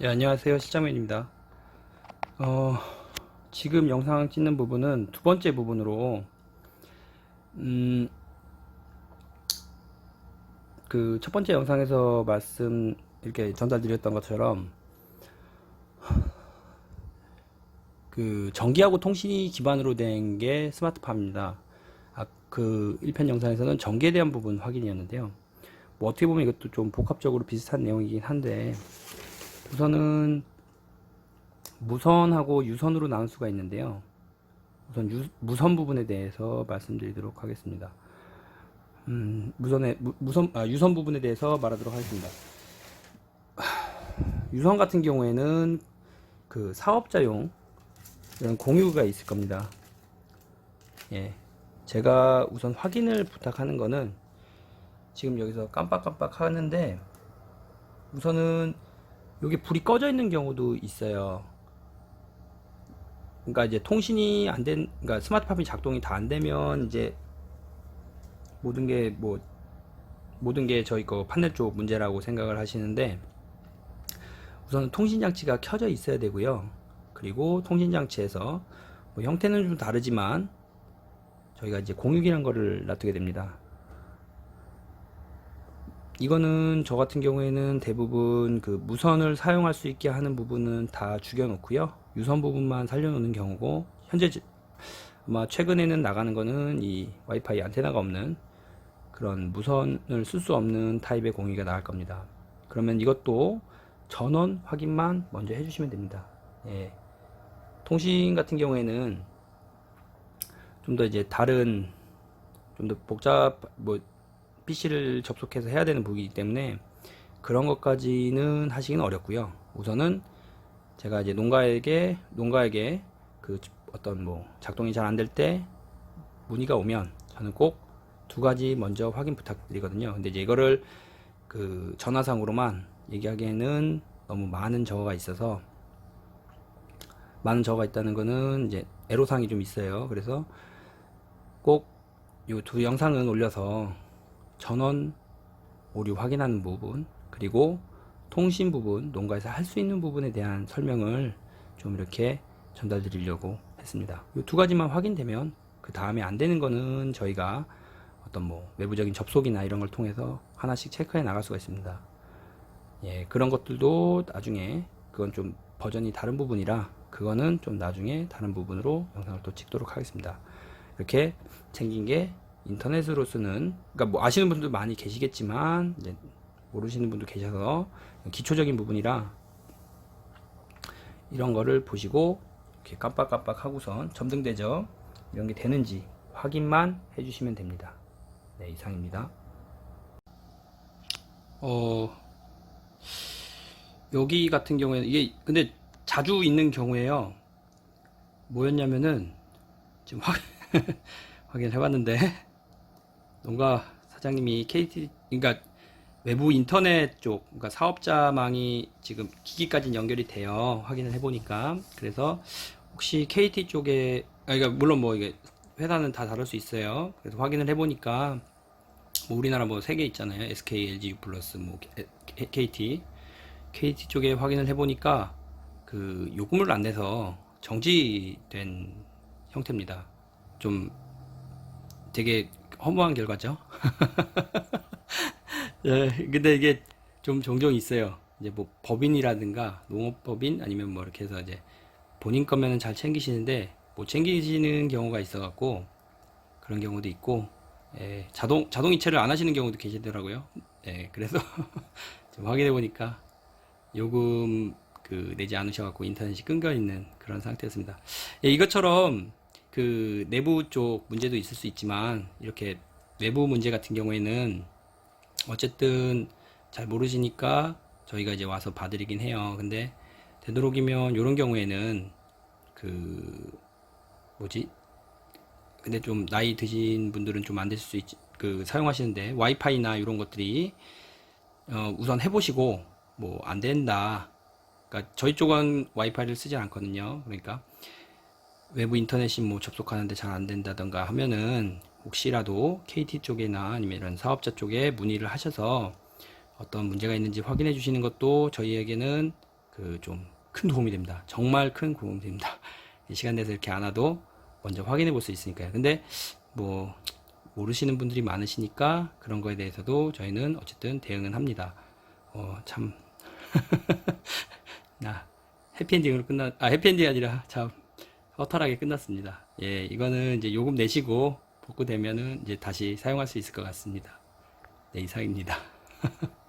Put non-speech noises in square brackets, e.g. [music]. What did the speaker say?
예, 안녕하세요. 실장맨입니다. 어, 지금 영상 찍는 부분은 두 번째 부분으로, 음, 그 첫 번째 영상에서 말씀, 이렇게 전달드렸던 것처럼, 그 전기하고 통신이 기반으로 된 게 스마트팜입니다. 아, 그 1편 영상에서는 전기에 대한 부분 확인이었는데요. 뭐 어떻게 보면 이것도 좀 복합적으로 비슷한 내용이긴 한데, 우선은 무선하고 유선으로 나눌 수가 있는데요. 우선 유, 무선 부분에 대해서 말씀드리도록 하겠습니다. 음, 무선의 무, 무선 아, 유선 부분에 대해서 말하도록 하겠습니다. [sighs] 유선 같은 경우에는 그 사업자용 이런 공유가 있을 겁니다. 예. 제가 우선 확인을 부탁하는 거는 지금 여기서 깜빡깜빡 하는데 우선은 여기 불이 꺼져 있는 경우도 있어요. 그러니까 이제 통신이 안 된, 그러니까 스마트팜이 작동이 다 안 되면 이제 모든 게 뭐, 모든 게 저희 거 판넬 쪽 문제라고 생각을 하시는데 우선 통신 장치가 켜져 있어야 되고요. 그리고 통신 장치에서 뭐 형태는 좀 다르지만 저희가 이제 공유기란 거를 놔두게 됩니다. 이거는 저 같은 경우에는 대부분 그 무선을 사용할 수 있게 하는 부분은 다 죽여놓고요. 유선 부분만 살려놓는 경우고 현재 지- 아마 최근에는 나가는 거는 이 와이파이 안테나가 없는 그런 무선을 쓸 수 없는 타입의 공유기가 나갈 겁니다. 그러면 이것도 전원 확인만 먼저 해주시면 됩니다. 예. 통신 같은 경우에는 좀 더 이제 다른 좀 더 복잡 뭐 PC를 접속해서 해야 되는 부분이기 때문에 그런 것까지는 하시기는 어렵고요. 우선은 제가 이제 농가에게 농가에게 그 어떤 뭐 작동이 잘 안 될 때 문의가 오면 저는 꼭 두 가지 먼저 확인 부탁드리거든요. 근데 이제 이거를 그 전화상으로만 얘기하기에는 너무 많은 저거가 있어서 많은 저거가 있다는 거는 이제 애로사항이 좀 있어요. 그래서 꼭 요 두 영상은 올려서 전원 오류 확인하는 부분 그리고 통신 부분 농가에서 할 수 있는 부분에 대한 설명을 좀 이렇게 전달 드리려고 했습니다. 이 두 가지만 확인되면 그 다음에 안 되는 거는 저희가 어떤 뭐 외부적인 접속이나 이런 걸 통해서 하나씩 체크해 나갈 수가 있습니다. 예, 그런 것들도 나중에 그건 좀 버전이 다른 부분이라 그거는 좀 나중에 다른 부분으로 영상을 또 찍도록 하겠습니다. 이렇게 챙긴 게 인터넷으로 쓰는 그러니까 뭐 아시는 분들 많이 계시겠지만 이제 모르시는 분도 계셔서 기초적인 부분이라 이런 거를 보시고 이렇게 깜빡깜빡 하고선 점등대죠 이런 게 되는지 확인만 해주시면 됩니다. 네 이상입니다. 어 여기 같은 경우에는 이게 근데 자주 있는 경우에요. 뭐였냐면은 지금 확 [laughs] 확인을 해봤는데 농가 사장님이 KT 그러니까 외부 인터넷 쪽 그러니까 사업자망이 지금 기기까지 연결이 돼요. 확인을 해보니까. 그래서 혹시 KT 쪽에 아 그러니까 물론 뭐 이게 회사는 다 다를 수 있어요. 그래서 확인을 해보니까 뭐 우리나라 뭐 세 개 있잖아요. SK, LG, U 플러스 뭐 KT KT 쪽에 확인을 해보니까 그 요금을 안 내서 정지된 형태입니다. 좀 되게 허무한 결과죠. [laughs] 예, 근데 이게 좀 종종 있어요. 이제 뭐 법인이라든가 농업법인 아니면 뭐 이렇게 해서 이제 본인 거면은 잘 챙기시는데 못 챙기시는 경우가 있어갖고 그런 경우도 있고 예, 자동 자동 이체를 안 하시는 경우도 계시더라고요. 예, 그래서 [laughs] 좀 확인해 보니까 요금 그 내지 않으셔갖고 인터넷이 끊겨 있는 그런 상태였습니다. 예, 이것처럼 그 내부 쪽 문제도 있을 수 있지만 이렇게 외부 문제 같은 경우에는 어쨌든 잘 모르시니까 저희가 이제 와서 봐드리긴 해요. 근데 되도록이면 이런 경우에는 그 뭐지? 근데 좀 나이 드신 분들은 좀안 되실 수 있지. 그 사용하시는데 와이파이나 이런 것들이 어, 우선 해보시고 뭐 안 된다. 그러니까 저희 쪽은 와이파이를 쓰진 않거든요. 그러니까 외부 인터넷이 뭐 접속하는데 잘 안 된다던가 하면은 혹시라도 KT 쪽이나 아니면 이런 사업자 쪽에 문의를 하셔서 어떤 문제가 있는지 확인해 주시는 것도 저희에게는 그 좀 큰 도움이 됩니다. 정말 큰 도움이 됩니다. [laughs] 이 시간 내서 이렇게 안 와도 먼저 확인해 볼 수 있으니까요. 근데 뭐 모르시는 분들이 많으시니까 그런 거에 대해서도 저희는 어쨌든 대응은 합니다. 어, 참. [laughs] 나 해피엔딩으로 끝나, 아, 해피엔딩이 아니라 참 허탈하게 끝났습니다. 예, 이거는 이제 요금 내시고 복구되면은 이제 다시 사용할 수 있을 것 같습니다. 네, 이상입니다. [laughs]